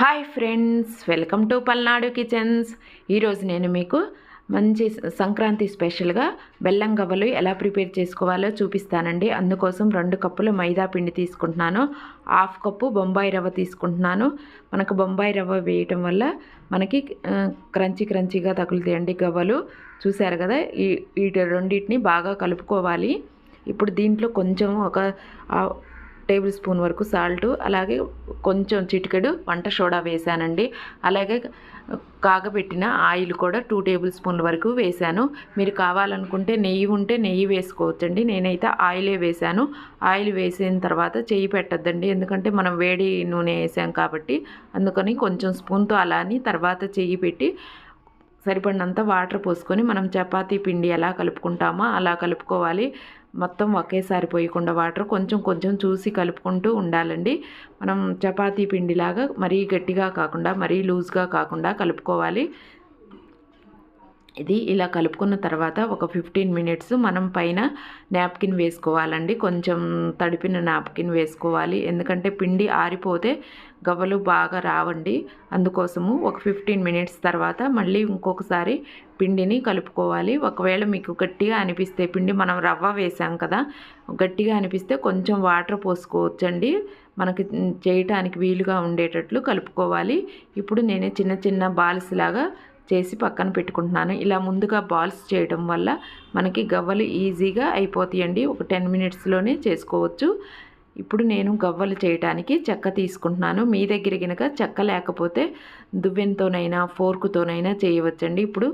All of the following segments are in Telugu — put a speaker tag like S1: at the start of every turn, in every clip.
S1: Hi friends welcome to Palnadu kitchens. ఈరోజు నేను మీకు మంచి సంక్రాంతి స్పెషల్గా బెల్లం గవ్వలు ఎలా ప్రిపేర్ చేసుకోవాలో చూపిస్తానండి. అందుకోసం రెండు కప్పులు మైదా పిండి తీసుకుంటున్నాను. హాఫ్ కప్పు బొంబాయి రవ్వ తీసుకుంటున్నాను. మనకు బొంబాయి రవ్వ వేయటం వల్ల మనకి క్రంచి క్రంచిగా క్రంచీగా తగులుతాయండి గవ్వలు. చూశారు కదా ఈ వీటి రెండింటిని బాగా కలుపుకోవాలి. ఇప్పుడు దీంట్లో కొంచెం ఒక టేబుల్ స్పూన్ వరకు సాల్ట్ అలాగే కొంచెం చిటికెడు వంట సోడా వేసానండి అలాగే కాగబెట్టిన ఆయిల్ కూడా టూ టేబుల్ స్పూన్ల వరకు వేశాను. మీరు కావాలనుకుంటే నెయ్యి ఉంటే నెయ్యి వేసుకోవచ్చండి. నేనైతే ఆయిలే వేశాను. ఆయిల్ వేసిన తర్వాత చెయ్యి పెట్టద్దండి. ఎందుకంటే మనం వేడి నూనె వేసాం కాబట్టి అందుకని కొంచెం స్పూన్తో అలా అని తర్వాత చెయ్యి పెట్టి సరిపడినంత వాటర్ పోసుకొని మనం చపాతీ పిండి ఎలా కలుపుకుంటామో అలా కలుపుకోవాలి. మొత్తం ఒకేసారి పోయకుండా వాటర్ కొంచెం కొంచెం చూసి కలుపుకుంటూ ఉండాలండి. మనం చపాతీ పిండిలాగా మరీ గట్టిగా కాకుండా మరీ లూజ్గా కాకుండా కలుపుకోవాలి. ఇది ఇలా కలుపుకున్న తర్వాత ఒక ఫిఫ్టీన్ మినిట్స్ మనం పైన నాప్కిన్ వేసుకోవాలండి. కొంచెం తడిపిన నాప్కిన్ వేసుకోవాలి. ఎందుకంటే పిండి ఆరిపోతే గవ్వలు బాగా రావండి. అందుకోసము ఒక ఫిఫ్టీన్ మినిట్స్ తర్వాత మళ్ళీ ఇంకొకసారి పిండిని కలుపుకోవాలి. ఒకవేళ మీకు గట్టిగా అనిపిస్తే పిండి మనం రవ్వ వేసాం కదా గట్టిగా అనిపిస్తే కొంచెం వాటర్ పోసుకోవచ్చండి. మనకి చేయటానికి వీలుగా ఉండేటట్లు కలుపుకోవాలి. ఇప్పుడు నేను చిన్న చిన్న బాల్స్ లాగా చేసి పక్కన పెట్టుకుంటున్నాను. ఇలా ముందుగా బాల్స్ చేయడం వల్ల మనకి గవ్వలు ఈజీగా అయిపోతాయండి. ఒక టెన్ మినిట్స్లోనే చేసుకోవచ్చు. ఇప్పుడు నేను గవ్వలు చేయడానికి చెక్క తీసుకుంటున్నాను. మీ దగ్గర కనుక చెక్క లేకపోతే దువ్వెనతోనైనా ఫోర్కుతోనైనా చేయవచ్చండి. ఇప్పుడు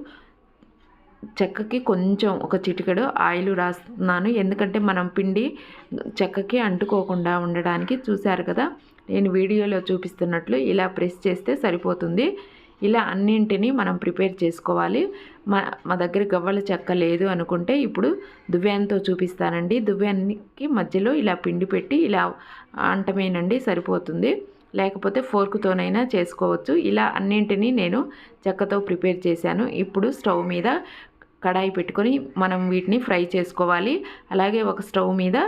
S1: చెక్కకి కొంచెం ఒక చిటికెడు ఆయిల్ రాస్తున్నాను. ఎందుకంటే మనం పిండి చెక్కకి అంటుకోకుండా ఉండడానికి చూశారు కదా. నేను వీడియోలో చూపిస్తున్నట్లు ఇలా ప్రెస్ చేస్తే సరిపోతుంది. ఇలా అన్నింటినీ మనం ప్రిపేర్ చేసుకోవాలి. మా మా దగ్గర గవ్వల చెక్క లేదు అనుకుంటే ఇప్పుడు దువ్యాన్తో చూపిస్తానండి. దువ్యానికి మధ్యలో ఇలా పిండి పెట్టి ఇలా అంటమేనండి సరిపోతుంది. లేకపోతే ఫోర్క్తోనైనా చేసుకోవచ్చు. ఇలా అన్నింటినీ నేను చెక్కతో ప్రిపేర్ చేశాను. ఇప్పుడు స్టవ్ మీద కడాయి పెట్టుకొని మనం వీటిని ఫ్రై చేసుకోవాలి. అలాగే ఒక స్టవ్ మీద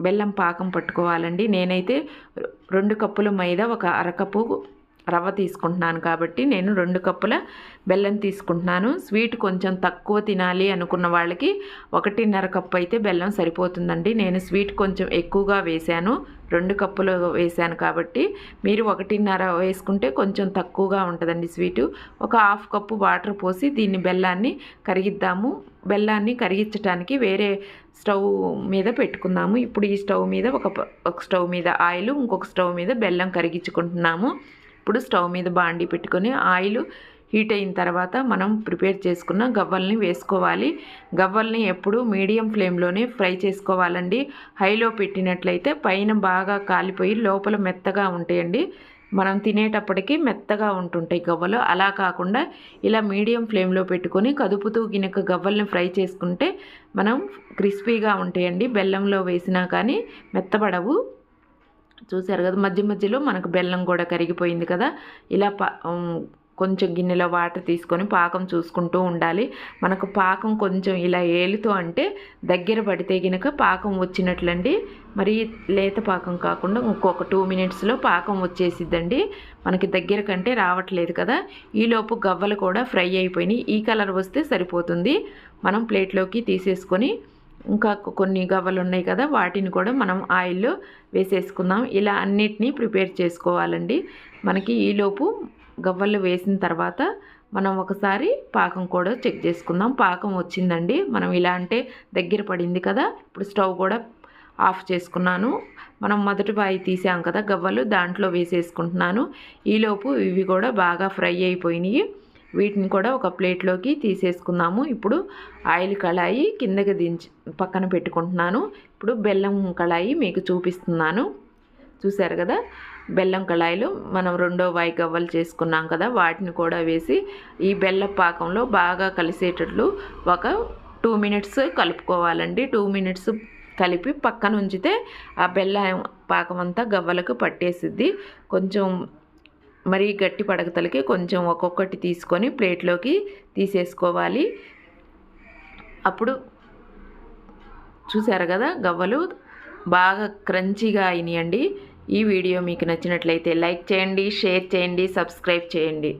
S1: బెల్లం పాకం పట్టుకోవాలండి. నేనైతే రెండు కప్పుల మైదా ఒక అరకప్పు రవ్వ తీసుకుంటున్నాను కాబట్టి నేను రెండు కప్పుల బెల్లం తీసుకుంటున్నాను. స్వీట్ కొంచెం తక్కువ తినాలి అనుకున్న వాళ్ళకి ఒకటిన్నర కప్పు అయితే బెల్లం సరిపోతుందండి. నేను స్వీట్ కొంచెం ఎక్కువగా వేశాను. రెండు కప్పులు వేశాను కాబట్టి మీరు ఒకటిన్నర వేసుకుంటే కొంచెం తక్కువగా ఉంటుందండి స్వీటు. ఒక హాఫ్ కప్పు వాటర్ పోసి దీన్ని బెల్లాన్ని కరిగిద్దాము. బెల్లాన్ని కరిగించడానికి వేరే స్టవ్ మీద పెట్టుకుందాము. ఇప్పుడు ఈ స్టవ్ మీద ఒక ఒక స్టవ్ మీద ఆయిల్ ఇంకొక స్టవ్ మీద బెల్లం కరిగించుకుంటున్నాము. ఇప్పుడు స్టవ్ మీద బాండి పెట్టుకొని ఆయిల్ హీట్ అయిన తర్వాత మనం ప్రిపేర్ చేసుకున్న గవ్వల్ని వేసుకోవాలి. గవ్వల్ని ఎప్పుడు మీడియం ఫ్లేమ్లోనే ఫ్రై చేసుకోవాలండి. హైలో పెట్టినట్లయితే పైన బాగా కాలిపోయి లోపల మెత్తగా ఉంటాయండి. మనం తినేటప్పటికి మెత్తగా ఉంటుంటాయి గవ్వలు. అలా కాకుండా ఇలా మీడియం ఫ్లేమ్లో పెట్టుకొని కదుపుతూ గినక గవ్వల్ని ఫ్రై చేసుకుంటే మనం క్రిస్పీగా ఉంటాయండి. బెల్లంలో వేసినా కానీ మెత్తబడవు. చూసారు కదా మధ్య మధ్యలో మనకు బెల్లం కూడా కరిగిపోయింది కదా. ఇలా పా కొంచెం గిన్నెలో వాటర్ తీసుకొని పాకం చూసుకుంటూ ఉండాలి. మనకు పాకం కొంచెం ఇలా ఏలుతూ అంటే దగ్గర పడితే గినక పాకం వచ్చినట్లండి. మరి లేత పాకం కాకుండా ఇంకొక టూ మినిట్స్లో పాకం వచ్చేసిద్దండి. మనకి దగ్గర కంటే రావట్లేదు కదా. ఈలోపు గవ్వలు కూడా ఫ్రై అయిపోయినాయి. ఈ కలర్ వస్తే సరిపోతుంది. మనం ప్లేట్లోకి తీసేసుకొని ఇంకా కొన్ని గవ్వలు ఉన్నాయి కదా వాటిని కూడా మనం ఆయిల్లో వేసేసుకుందాం. ఇలా అన్నిటినీ ప్రిపేర్ చేసుకోవాలండి. మనకి ఈలోపు గవ్వలు వేసిన తర్వాత మనం ఒకసారి పాకం కూడా చెక్ చేసుకుందాం. పాకం వచ్చిందండి. మనం ఇలా అంటే దగ్గర పడింది కదా ఇప్పుడు స్టవ్ కూడా ఆఫ్ చేసుకున్నాను. మనం మొదటి బాయి తీసాం కదా గవ్వలు దాంట్లో వేసేసుకుంటున్నాను. ఈలోపు ఇవి కూడా బాగా ఫ్రై అయిపోయినాయి. వీటిని కూడా ఒక ప్లేట్లోకి తీసేసుకుందాము. ఇప్పుడు ఆయిల్ కళాయి కిందకి దించి పక్కన పెట్టుకుంటున్నాను. ఇప్పుడు బెల్లం కళాయి మీకు చూపిస్తున్నాను. చూశారు కదా? బెల్లం కళాయిలు మనం రెండో వాయి గవ్వలు చేసుకున్నాం కదా? వాటిని కూడా వేసి ఈ బెల్లం పాకంలో బాగా కలిసేటట్లు ఒక టూ మినిట్స్ కలుపుకోవాలండి. టూ మినిట్స్ కలిపి పక్కన ఉంచితే ఆ బెల్లం పాకం అంతా గవ్వలకు పట్టేసిద్ది. కొంచెం మరి గట్టి పడగతలకి కొంచెం ఒక్కొక్కటి తీసుకొని ప్లేట్లోకి తీసేసుకోవాలి. అప్పుడు చూసారు కదా గవ్వలు బాగా క్రంచీగా అయినాయండి. ఈ వీడియో మీకు నచ్చినట్లయితే లైక్ చేయండి షేర్ చేయండి సబ్స్క్రైబ్ చేయండి.